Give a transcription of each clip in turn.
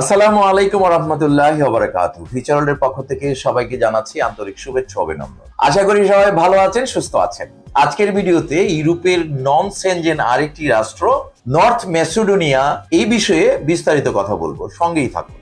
আসসালামু আলাইকুম রহমতুল্লাহ বারাকাতু ফিচারলের পক্ষ থেকে সবাইকে জানাচ্ছি আন্তরিক শুভেচ্ছা অভিনন্দন। আশা করি সবাই ভালো আছেন, সুস্থ আছেন। আজকের ভিডিওতে ইউরোপের নন সেনজেন আরেকটি রাষ্ট্র, নর্থ মেসিডোনিয়া, এই বিষয়ে বিস্তারিত কথা বলব। সঙ্গেই থাকুন।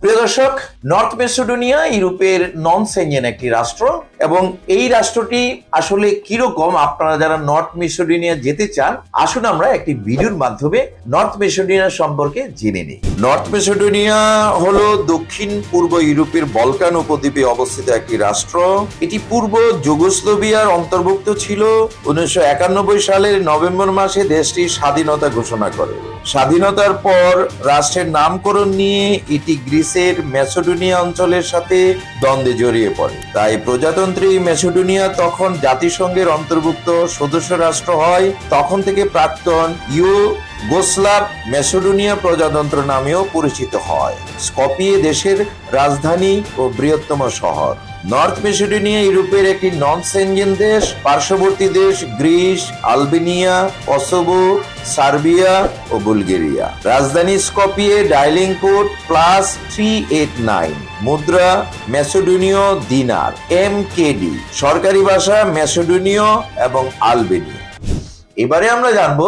প্রিয় দর্শক, নর্থ মেসিডোনিয়া ইউরোপের নন সেনজেন একটি রাষ্ট্র। এবং এই রাষ্ট্রটি আসলে কীরকম আপনারা যারা নর্থ মেসিডোনিয়া যেতে চান, আসুন আমরা একটি ভিডিওর মাধ্যমে নর্থ মেসিডোনিয়া সম্পর্কে জেনে নিই। নর্থ মেসিডোনিয়া হলো দক্ষিণ পূর্ব ইউরোপের বলকান উপদ্বীপে অবস্থিত একটি রাষ্ট্র। এটি পূর্ব যুগোস্লোভিয়ার অন্তর্ভুক্ত ছিল। উনিশশো একানব্বই সালের নভেম্বর মাসে দেশটি স্বাধীনতা ঘোষণা করে। স্বাধীনতার পর রাষ্ট্রের নামকরণ নিয়ে এটি গ্রিসের মেসোডোনিয়া অঞ্চলের সাথে দ্বন্দ্বে জড়িয়ে পড়ে। তাই প্রজাতন্ত্রী মেসোডোনিয়া তখন জাতিসংঘের অন্তর্ভুক্ত সদস্য রাষ্ট্র হয়, তখন থেকে প্রাক্তন ইউ গোসলাভ মেসোডোনিয়া প্রজাতন্ত্র নামেও পরিচিত হয়। স্কপিয়ে দেশের রাজধানী ও বৃহত্তম শহর। নর্থ মেসিডোনিয়া ইউরোপের একটি নন সেনজেন দেশ, পার্শ্ববর্তী দেশ গ্রিস, আলবেনিয়া, কসোভো, সার্বিয়া ও বুলগেরিয়া। রাজধানী Skopje dialing code plus three eight nine. মুদ্রা মেসোডোনীয় দিনার, এম কেডি সরকারি ভাষা মেসোডোনীয় এবং আলবেনীয়। এবারে আমরা জানব,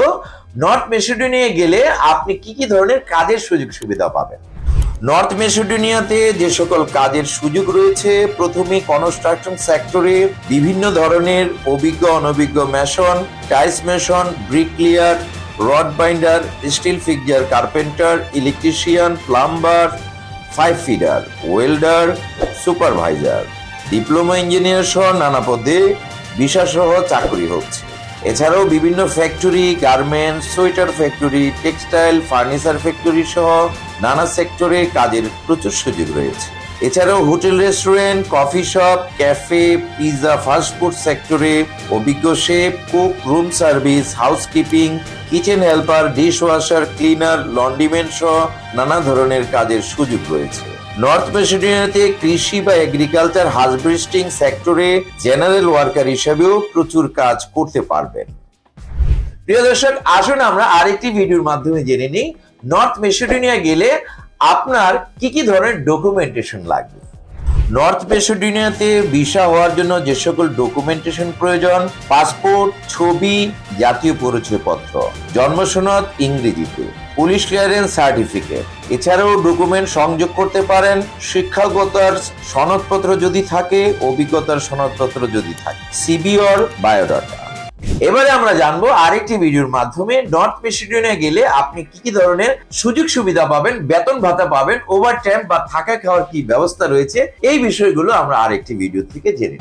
নর্থ মেসিডোনিয়া গেলে আপনি কি কি ধরনের কাজের সুযোগ সুবিধা পাবেন? নর্থ মেসিডোনিয়াতে যে সকল কাজের সুযোগ রয়েছে, প্রথমে কনস্ট্রাকশন সেক্টরে বিভিন্ন ধরনের অভিজ্ঞ, অনভিজ্ঞ mason tiles mason bricklayer rod binder steel fixer carpenter electrician plumber pipe fitter welder supervisor diploma engineer সহ নানা পদে সহ চাকরি হচ্ছে। এছাড়াও বিভিন্ন factory garments sweater factory textile furniture factory সহ নানা সেক্টরে কাজের প্রচুর সুযোগ রয়েছে। এছাড়াও hotel restaurant coffee shop cafe pizza fast food সেক্টরে অভিজ্ঞ chef cook room service housekeeping kitchen helper dish washer cleaner laundryman সহ নানা ধরনের কাজের সুযোগ রয়েছে। নর্থ মেসিডোনিয়াতে কৃষি বা এগ্রিকালচার হার্ভেস্টিং সেক্টরে জেনারেল ওয়ার্কার হিসেবেও প্রচুর কাজ করতে পারবেন প্রিয় দর্শক, আসুন আমরা আরেকটি ভিডিওর মাধ্যমে জেনে নিই। নর্থ মেসিডোনিয়া গেলে আপনার কি কি ধরনের ডকুমেন্টেশন লাগবে? নর্থ মেসিডোনিয়াতে ভিসা হওয়ার জন্য যে সকল ডকুমেন্টেশন প্রয়োজন পাসপোর্ট ছবি, জাতীয় পরিচয়পত্র জন্মসনদ ইংরেজিতে পুলিশ ক্লিয়ারেন্স সার্টিফিকেট এছাড়াও ডকুমেন্ট সংযোগ করতে পারেন, শিক্ষাগতার সনদপত্র যদি থাকে, অভিজ্ঞতার সনদপত্র যদি থাকে। সিবিওর বায়োডাটা এবারে আমরা জানব আরেকটি ভিডিওর মাধ্যমে নর্থ মেসিডোনিয়া গেলে আপনি কি কি ধরনের সুযোগ সুবিধা পাবেন, বেতন ভাতা পাবেন ওভার টাইম বা থাকা খাওয়ার কি ব্যবস্থা রয়েছে, এই বিষয়গুলো আমরা আরেকটি ভিডিও থেকে জেনে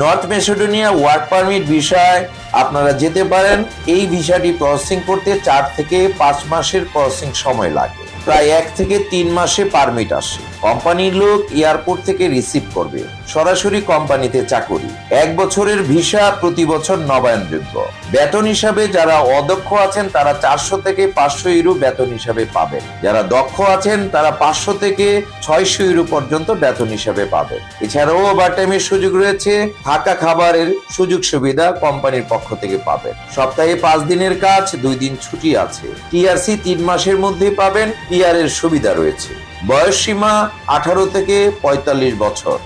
নর্থ মেসিডোনিয়া ওয়ার্ক পারমিট ভিসায় আপনারা যেতে পারেন, এই ভিসাটি প্রসেসিং করতে চার থেকে পাঁচ মাসের প্রসেসিং সময় লাগে। প্রায় এক থেকে তিন মাসে পারমিট আসে। কোম্পানির লোক এয়ারপোর্ট থেকে রিসিভ করবে। সরাসরি কোম্পানিতে চাকরি। এক বছরের ভিসা প্রতি বছর নবায়নযোগ্য বেতন হিসাবে যারা অদক্ষ আছেন, তারা চারশো থেকে পাঁচশো ইউরো বেতন হিসাবে পাবেন। যারা দক্ষ আছেন, তারা পাঁচশো থেকে ছয়শো ইউরো পর্যন্ত বেতন হিসাবে পাবেন। এছাড়াও ওভারটাইমের সুযোগ রয়েছে। থাকা খাবারের সুযোগ সুবিধা কোম্পানির পক্ষ থেকে পাবেন। সপ্তাহে পাঁচ দিনের কাজ, দুই দিন ছুটি আছে। টিআরসি তিন মাসের মধ্যে পাবেন। পিআর এর সুবিধা রয়েছে। বয়স সীমা আঠারো থেকে পঁয়তাল্লিশ বছর।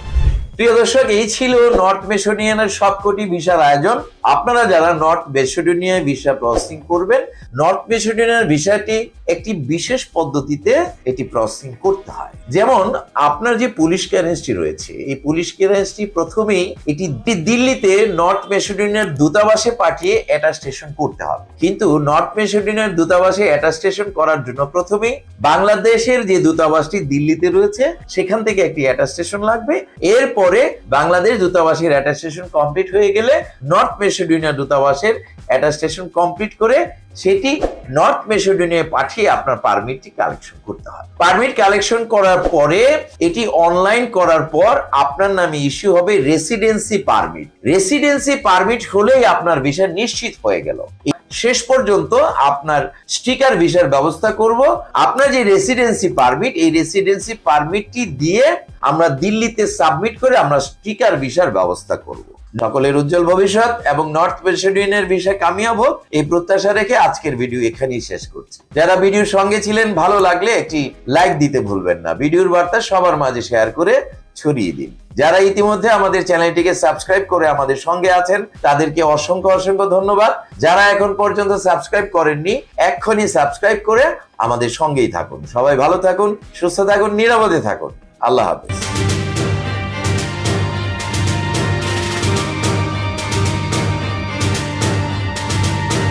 প্রিয় দর্শক, এই ছিল নর্থ মেসোডিয়ানের সবকটি ভিসার আয়োজন। আপনারা যারা নর্থ মেসোডোনিয়ায় ভিসা প্রসেসিং করবেন নর্থ মেসোডোনিয়ার ভিসাটি একটি বিশেষ পদ্ধতিতে এটি প্রসেসিং করতে হয়। যেমন, আপনার যে পুলিশ ক্লিয়ারেন্সটি রয়েছে, এই পুলিশ ক্লিয়ারেন্সটি প্রথমেই এটি দিল্লিতে নর্থ মেসোডোনিয়ার দূতাবাসে পাঠিয়ে অ্যাটাস্টেশন করতে হবে। কিন্তু নর্থ মেসোডোনিয়ার দূতাবাসে অ্যাটাস্টেশন করার জন্য প্রথমেই বাংলাদেশের যে দূতাবাসটি দিল্লিতে রয়েছে, সেখান থেকে একটি অ্যাটাস্টেশন লাগবে। এরপরে বাংলাদেশ দূতাবাসের অ্যাটাস্টেশন কমপ্লিট হয়ে গেলে নর্থ মেসিডোনিয়া দূতাবাসের অ্যাটাস্টেশন কমপ্লিট করে সেটি নর্থ মেসোডোনিয়ায় পাঠিয়ে আপনার পারমিটটি কালেকশন করতে হয়। পারমিট কালেকশন করার পরে এটি অনলাইন করার পর আপনার নামে ইস্যু হবে রেসিডেন্সি পারমিট। রেসিডেন্সি পারমিট হলেই আপনার ভিসা নিশ্চিত হয়ে গেল। শেষ পর্যন্ত আপনার স্টিকার ভিসার ব্যবস্থা করব। আপনার যে রেসিডেন্সি পারমিট, এই রেসিডেন্সি পারমিটটি দিয়ে আমরা দিল্লিতে সাবমিট করে আমরা স্টিকার ভিসার ব্যবস্থা করব। সকলের উজ্জ্বল ভবিষ্যৎ এবং নর্থ মেসিডোনিয়ার বিষয়ে কামিয়াব হোক, এই প্রত্যাশা রেখে আজকের ভিডিও এখানেই শেষ করছি। যারা ভিডিওর সঙ্গে ছিলেন, ভালো লাগলে একটি লাইক দিতে ভুলবেন না। ভিডিওর বার্তা সবার মাঝে শেয়ার করে ছড়িয়ে দিন। যারা ইতিমধ্যে আমাদের চ্যানেলটিকে সাবস্ক্রাইব করে আমাদের সঙ্গে আছেন, তাদেরকে অসংখ্য অসংখ্য ধন্যবাদ। যারা এখন পর্যন্ত সাবস্ক্রাইব করেননি, এক্ষুনি সাবস্ক্রাইব করে আমাদের সঙ্গেই থাকুন। সবাই ভালো থাকুন, সুস্থ থাকুন, নিরাপদে থাকুন। আল্লাহ হাফেজ।